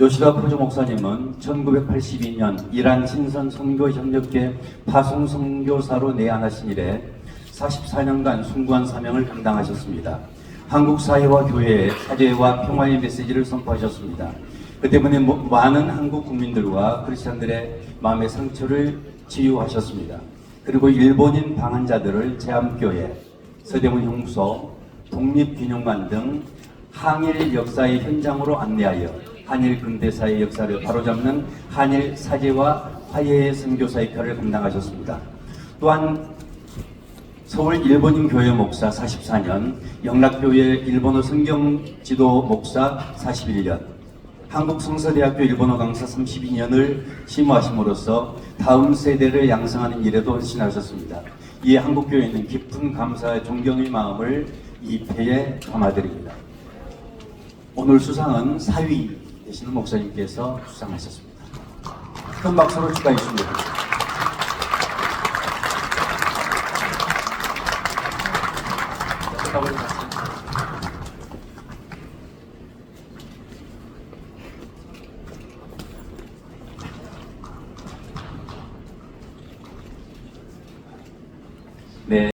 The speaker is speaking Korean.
요시다 포조 목사님은 1982년 이란 신선 선교협력회 파송 선교사로 내한하신 이래 44년간 숭고한 사명을 감당하셨습니다. 한국 사회와 교회에 사죄와 평화의 메시지를 선포하셨습니다. 그 때문에 모- 많은 한국 국민들과 크리스천들의 마음의 상처를 치유하셨습니다. 그리고 일본인 방한자들을 제암교회, 서대문 형소, 독립균형관 등 항일 역사의 현장으로 안내하여 한일 근대사의 역사를 바로잡는 한일 사제와 화해의 선교사의 역할을 감당하셨습니다. 또한 서울 일본인 교회 목사 44년, 영락교회 일본어 성경 지도 목사 41년, 한국 성서대학교 일본어 강사 32년을 심호하심으로써 다음 세대를 양성하는 일에도 헌신하셨습니다. 이에 한국교회는 깊은 감사와 존경의 마음을 이 패에 담아드립니다. 오늘 수상은 사위 되시는 목사님께서 수상하셨습니다. 큰 박수로 축하해 주십니다. 네.